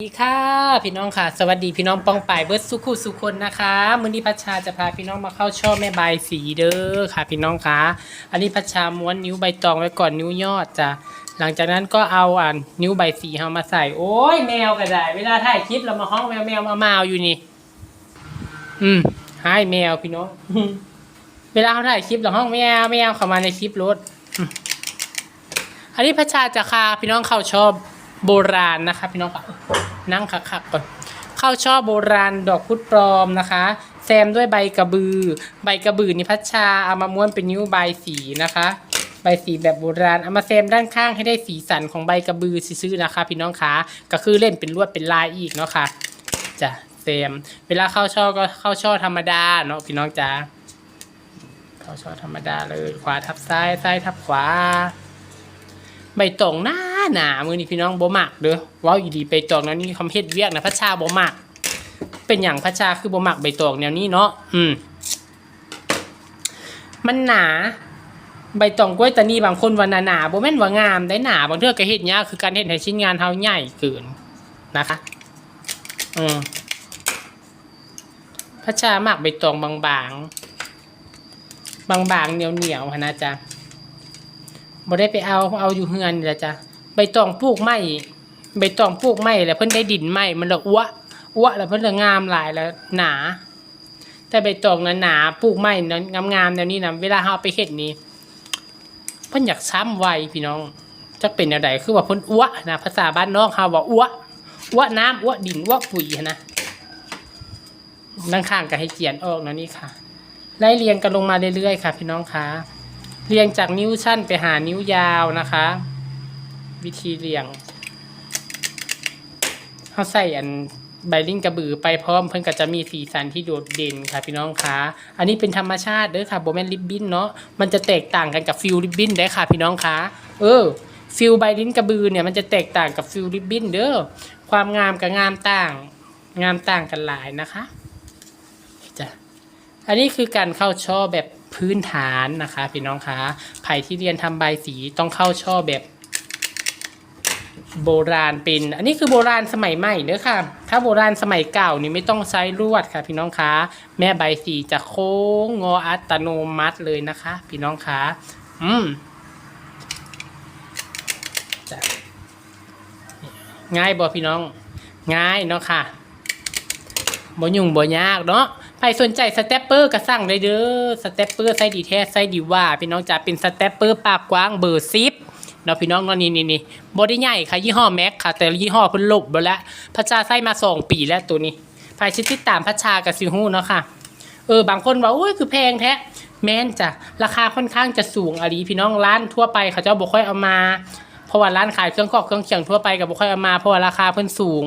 สวัสดีค่ะ พี่น้องค่ะ สวัสดีพี่น้องป้องป่ายเบิร์ดสุขุสุคนนะคะมือนี้พัชชาจะพาพี่น้องมาเข้าช่อแม่ใบสีเด้อค่ะ พี่น้องค่ะ อันนี้พัชชาม้วนนิ้วใบตองไว้ก่อนนิ้วยอดจ้ะหลังจากนั้นก็เอาอ่านนิ้วใบสีเฮามาใส่ โอ้ยแมวก็ได้ เวลาถ่ายคลิปเรามาห้องแมวแมวมาเอาอยู่นี่ อืมให้แมวพี่น้องเวลาเขาถ่ายคลิปเราห้องแมวแมวเข้ามาในคลิปรถอันนี้พระชาจะคาพี่น้องเข้าชอบโบราณนะคะ พี่น้องค่ะ นั่งคักๆก่อนเข้าช่อโบราณดอกพุธปลอมนะคะ แซมด้วยใบกระบือ ใบกระบือนี่พัชชาเอามาม้วนเป็นนิ้วใบสีนะคะ ใบสีแบบโบราณเอามาแซมด้านข้างให้ได้สีสันของใบกระบือซื่อๆนะคะ พี่น้องคะก็คือเล่นเป็นลวดเป็นลายอีกเนาะค่ะจ้ะแซมเวลาเข้าช่อก็เข้าช่อธรรมดาเนาะพี่น้องจ้าเข้าช่อธรรมดาเลยขวาทับซ้ายซ้ายทับขวาใบตองหน้า หนามือนี่พี่น้องบ่มักเด้อว้าวอีดีใบตองแนวนี้คำเฮ็ดเวียกนะพระชาบ่มักเป็นอย่างพระชาคือบ่มักใบตองแนวนี้เนาะอืมมันหนาใบตองกล้วยตานีบางคนว่าหนาหนาๆบ่แม่นว่างามได้หนาบางเทื่อก็เฮ็ดยากคือการเฮ็ดให้ชิ้นงานเฮาใหญ่เกินนะคะ อืมพระชามักใบตองบางๆ บางๆเหนียวๆนนะจ๊ะบ่ได้ไปเอาเอาอยู่เฮือนนี่แหละจ้ะ ใบตองปลูกไม้ใบตองปลูกไม้แล้วเพิ่นได้ดินไม้มันละอ้วอ้วแล้วเพิ่นละงามหลายแล้วหนาแต่ใบตองนั้นหนาปลูกไม้นั้นงามๆแนวนี้นะเวลาเฮาเอาไปเฮ็ดนี่เพิ่นอยากช้ำไวพี่น้องจักเป็นแนวใดคือว่าเพิ่นอ้วนะภาษาบ้านนอกเฮาว่าอ้วอ้วน้ำอ้วดินอ้วปุ๋ยนะด้านข้างก็ให้เขียนออกนะนี่ค่ะไล่เรียงกันลงมาเรื่อยๆค่ะ พี่น้องคะเรียงจากนิ้วสั้นไปหานิ้วยาวนะคะ วิธีเรียงเขาใส่อันใบลิ้นกระบือไปพร้อมเพิ่นก็จะมีสีสันที่โดดเด่นค่ะพี่น้องคะอันนี้เป็นธรรมชาติเด้อค่ะโบแมนริบบิ้นเนาะมันจะแตกต่างกันกับฟิลริบบิ้นได้ค่ะพี่น้องคะเออฟิลใบลิ้นกระบือเนี่ยมันจะแตกต่างกับฟิลริบบิ้นเด้อความงามกับงามต่าง งามต่างกันหลายนะคะจ้ะอันนี้คือการเข้าช่อแบบพื้นฐานนะคะ พี่น้องคะใครที่เรียนทำใบสีต้องเข้าช่อแบบ โบราณเป็น อันนี้คือโบราณสมัยใหม่เนอค่ะ ถ้าโบราณสมัยเก่านี่ไม่ต้องใช้ลวดค่ะ พี่น้องคะแม่ใบสีจะโค้งงออัตโนมัติเลยนะคะ พี่น้องคะอืมง่ายบ่พี่น้อง ง่ายเนาะค่ะบ่ยุ่งบ่ยากเนาะใครสนใจสเตปเปอร์ก็สั่งได้เด้อสเตปเปอร์ไซดีแท้ไซดีว่า พี่น้องจะเป็นสเตปเปอร์ปากกว้างเบอร์ซิป เนาะพี่น้องเนาะนี่นี่นี่บ่ได้ใหญ่ค่ะยี่ห้อแม็กค่ะ แต่ยี่ห้อเพิ่นลบไปแล้วพระชาใส่มาสองปีแล้วตัวนี้ใครชิดติดตามพระชากับซิฮู้เนาะค่ะเออบางคนว่าอุ้ยคือแพงแท้แม่นจ้ะราคาค่อนข้างจะสูงอะลีพี่น้องร้านทั่วไปเขาเจ้าบ่ค่อยเอามาเพราะว่าร้านขายเครื่องกรอกเครื่องเคียงทั่วไปกับบุกค่อยเอามาเพราะว่าราคาเพิ่นสูง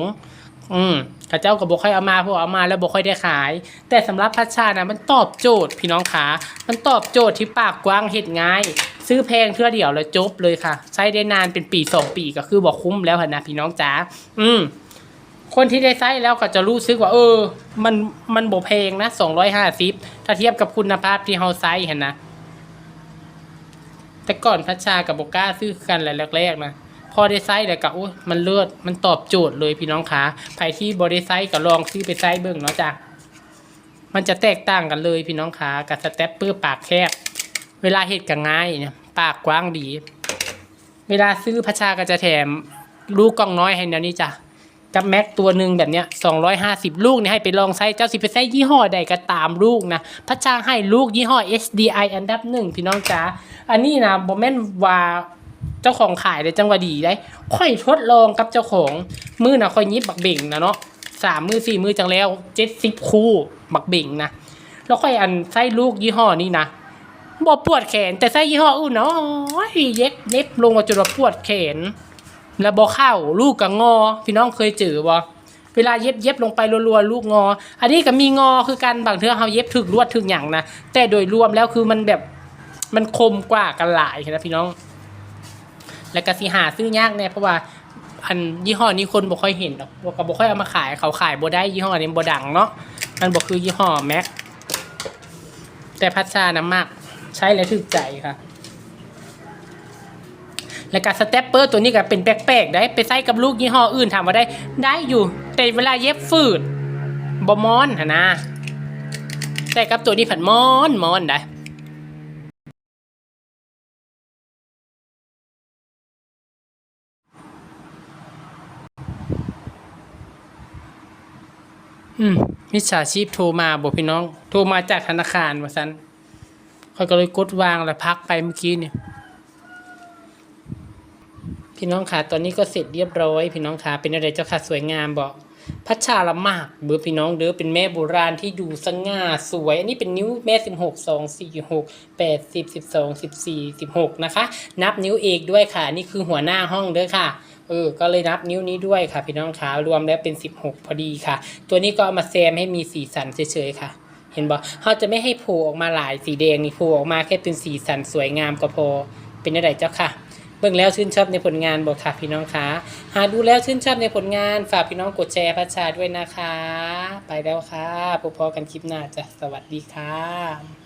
อืมข้าเจ้าก็บ่ค่อยเอามาพว่าเอามาแล้วบ่ค่อยได้ขาย แต่สำหรับพัชชานะมันตอบโจทย์พี่น้องขามันตอบโจทย์ที่ปากกว้างเฮ็ดง่าย ซื้อแพงเทื่อเดียวแล้วจบเลยค่ะ ใช้ได้นานเป็นปีสองปีก็คือบ่คุ้มแล้วหั่นนะพี่น้องจ๋าอืมคนที่ได้ใช้แล้วก็จะรู้สึกว่า เออ มันมันบ่แพงนะ250ถ้าเทียบกับคุณภาพที่เฮาใช้หั่นนะแต่ก่อนพัชชากับบก้าซื้อกันแหละแรกๆนะ พอได้ไซส์แล้วก็อุ้ยมันเลิศมันตอบโจทย์เลยพี่น้องคะใครที่บริไซส์ก็ลองซื้อไปไซส์เบิ่งเนาะจ้ะมันจะแตกต่างกันเลยพี่น้องคะกับสเต็ปเปอร์ปากแคบ เวลาเฮ็ดก็ง่ายเนี่ยปากกว้างดี เวลาซื้อพระชาก็จะแถมลูกกล้องน้อยให้แนวนี้จ้ะกับแม็กตัวหนึ่งแบบเนี้ย250 ลูกเนี่ยให้ไปลองไซส์เจ้าสิไปไซส์ยี่ห้อใดก็ตามลูกนะพระชาให้ลูกยี่ห้อ SDI อันดับหนึ่งพี่น้องจ๋าอันนี้นะโมเมนว่า เจ้าของขายเลยจังหวะดีได้ค่อยทดลองกับเจ้าของมือนะค่อยยิบบักเบ่งนะเนาะสามมือสี่มือจังแล้วเจ็ดสิบคู่บักเบ่งนะแล้วค่อยอันไส้ลูกยี่ห้อนี้นะบ่ปวดแขนแต่ไส้ยี่ห้ออื่นเนาะเย็บเน็บลงมาจนว่าปวดแขน แล้วบ่เข้าลูกกับงอ พี่น้องเคยเจอบ่เวลาเย็บเย็บลงไปรัวๆลูกงอ อันนี้ก็มีงอคือกันบางเทื่อเขาเย็บถึกลวดถึกอย่างนะแต่โดยรวมแล้วคือมันแบบมันคมกว่ากันหลายนะพี่น้อง แล้วก็สิหาซื้อยากแน่เพราะว่าอันยี่ห้อนี้คนบ่ค่อยเห็นหรอกบ่ก็บ่ค่อยเอามาขายเขาขายบ่ได้ยี่ห้อนี้บ่ดังเนาะมันบ่คือยี่ห้อแม็กแต่พัชชาน้ำมากใช้แล้วถูกใจค่ะ แล้วก็สเตปเปอร์ตัวนี้ก็เป็นแปลกๆได้ไปใส่กับลูกยี่ห้ออื่นถามว่าได้ได้อยู่แต่เวลาเย็บฝืดบอมอนนนะแต่กับตัวนี้ผัดมอนมอนได้ อืมมิจฉาชีพโทรมาบอกพี่น้อง โทรมาจากธนาคารว่าซันเขาก็เลยกดวางแล้วพักไปเมื่อกี้เนี่ยพี่น้องค่ะตอนนี้ก็เสร็จเรียบร้อย พี่น้องค่ะเป็นอะไรเจ้าค่ะสวยงามบอกพัชชาละมากเบอร์พี่น้องเด้อเป็นแม่โบราณที่ดูสง่าสวย อันนี้เป็นนิ้วแม่สิบหกสองสี่หกแปดสิบสิบสองสิบสี่สิบหกนะคะ นับนิ้วเอกด้วยค่ะ นี่คือหัวหน้าห้องเด้อค่ะ ออก็เลยนับนิ้วนี้ด้วยค่ะ พี่น้องค่ะรวมแล้วเป็นสิบหกพอดีค่ะ ตัวนี้ก็เอามาแซมให้มีสีสันเฉยๆค่ะ เห็นบ่เขาจะไม่ให้ผล่ออกมาหลายสีแดงนี่ผล่ออกมาแค่เป็นสีสันสวยงามก็พอเป็นอะไรเจ้าค่ะเบิ่งแล้วชื่นชอบในผลงานบอกค่ะพี่น้องคะหากดูแล้วชื่นชอบในผลงานฝากพี่น้องกดแชร์พัชชาด้วยนะคะ ไปแล้วค่ะพบพอกันคลิปหน้าจ้ะสวัสดีค่ะ